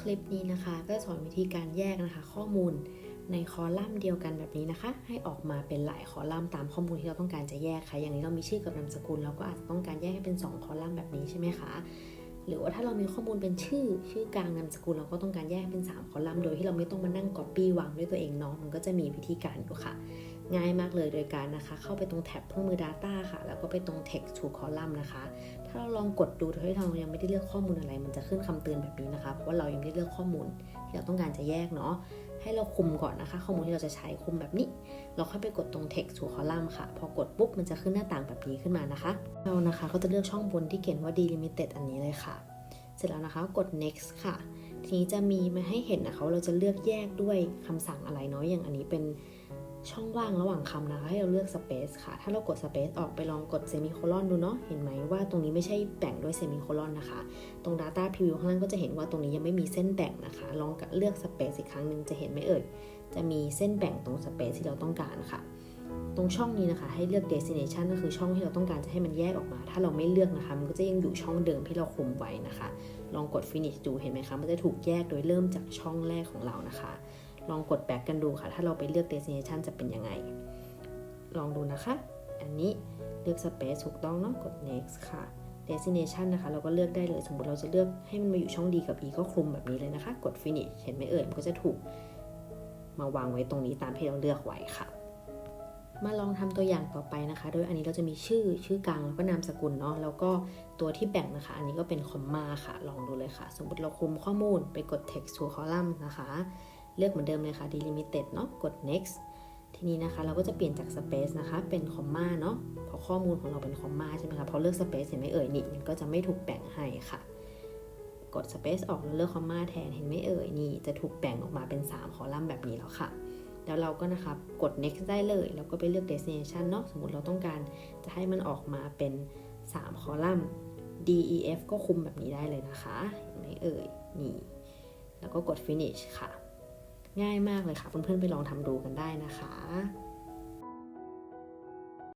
คลิปนี้นะคะ ก็สอนวิธีการแยกนะคะ ข้อมูลในคอลัมน์เดียวกันแบบนี้นะคะ ให้ออกมาเป็นหลายคอลัมน์ตามข้อมูลที่เราต้องการจะแยกค่ะ อย่างนี้เรามีชื่อกับนามสกุลเราก็อาจจะต้องการแยกให้เป็น 2 คอลัมน์แบบนี้ใช่ไหมคะ หรือว่าถ้าเรามีข้อมูลเป็นชื่อชื่อกลางนามสกุลเราก็ต้องการแยกเป็น 3 คอลัมน์โดยที่เราไม่ต้องมานั่งก๊อปปี้วางด้วยตัวเองเนาะมันก็จะมีวิธีการอยู่ค่ะ ง่ายมากเลยโดยการนะคะ เข้าไปตรงแท็บเครื่องมือ Data ค่ะ แล้วก็ไปตรง Text to Column นะคะ ถ้าเราลองกดดูโดยที่เรายังไม่ได้เลือกข้อมูลอะไร มันจะขึ้นคำเตือนแบบนี้นะคะเพราะว่าเรายังไม่ได้เลือกข้อมูลที่เราต้องการจะแยกเนาะ ให้เราคุมก่อนนะคะ ข้อมูลที่เราจะใช้คุมแบบนี้ เราค่อยไปกดตรง text to column ค่ะ พอกดปุ๊บมันจะขึ้นหน้าต่างแบบนี้ขึ้นมานะคะเรานะคะก็จะเลือกช่องบนที่เขียนว่า delimited อันนี้เลยค่ะ เสร็จแล้วนะคะกด next ค่ะ ทีนี้จะมีมาให้เห็นนะคะว่าเราจะเลือกแยกด้วยคำสั่งอะไรเนาะอย่างอันนี้เป็น ช่องว่างระหว่างคำนะคะ ให้เราเลือก space ค่ะ ถ้าเรากด space ออกไปลองกด semicolon ดูเนาะ เห็นไหมว่าตรงนี้ไม่ใช่แบ่งด้วย semicolon นะคะ ตรง data preview ข้างล่างก็จะเห็นว่าตรงนี้ยังไม่มีเส้นแบ่งนะคะ ลองเลือก space อีกครั้งหนึ่งจะเห็นไหมเอ่ย จะมีเส้นแบ่งตรง space ที่เราต้องการค่ะ ตรงช่องนี้นะคะ ให้เลือก destination ก็คือช่องที่เราต้องการจะให้มันแยกออกมา ถ้าเราไม่เลือกนะคะ มันก็จะยังอยู่ช่องเดิมที่เราคุมไว้นะคะ ลองกด finish ดู เห็นไหมคะ มันจะถูกแยกโดยเริ่มจากช่องแรกของเรานะคะ ลองกด back กันดูค่ะ ถ้าเราไปเลือก destination จะเป็นยังไง ลองดูนะคะ อันนี้เลือก space ถูกต้องเนาะ กด next ค่ะ destination นะคะ เราก็เลือกได้เลย สมมติเราจะเลือกให้มันมาอยู่ช่อง D กับ E ก็คลุมแบบนี้เลยนะคะ กด finish เห็นไหมเอ่ย มันก็จะถูกมาวางไว้ตรงนี้ตามที่เราเลือกไว้ค่ะ มาลองทำตัวอย่างต่อไปนะคะ โดยอันนี้เราจะมีชื่อชื่อกลางแล้วก็นามสกุลเนาะ แล้วก็ตัวที่แบ่งนะคะ อันนี้ก็เป็นคอมมาค่ะ ลองดูเลยค่ะ สมมติเราคลุมข้อมูลไปกด text to column นะคะ เลือกเหมือนเดิมเลยค่ะ delimited เนาะกด next ทีนี้นะคะเราก็จะเปลี่ยนจาก space นะคะ เป็นคอมมาเนาะเพราะข้อมูลของเราเป็นคอมมาใช่ไหมคะพอเลือก space เห็นไหมเอ่ยนี่มันก็จะไม่ถูกแบ่งให้ค่ะ กด space ออกแล้วเลือกคอมมาแทนเห็นไหมเอ่ยนี่จะถูกแบ่งออกมาเป็น 3 คอลัมน์แบบนี้แล้วค่ะ แล้วเราก็นะคะกด next ได้เลย แล้วก็ไปเลือก destination เนาะสมมติเราต้องการจะให้มันออกมาเป็น 3 คอลัมน์ D E F ก็คุมแบบนี้ได้เลยนะคะเห็นไหมเอ่ยนี่แล้วก็กด finish ค่ะ ง่ายมากเลยค่ะเพื่อนๆไปลองทำดูกันได้นะคะ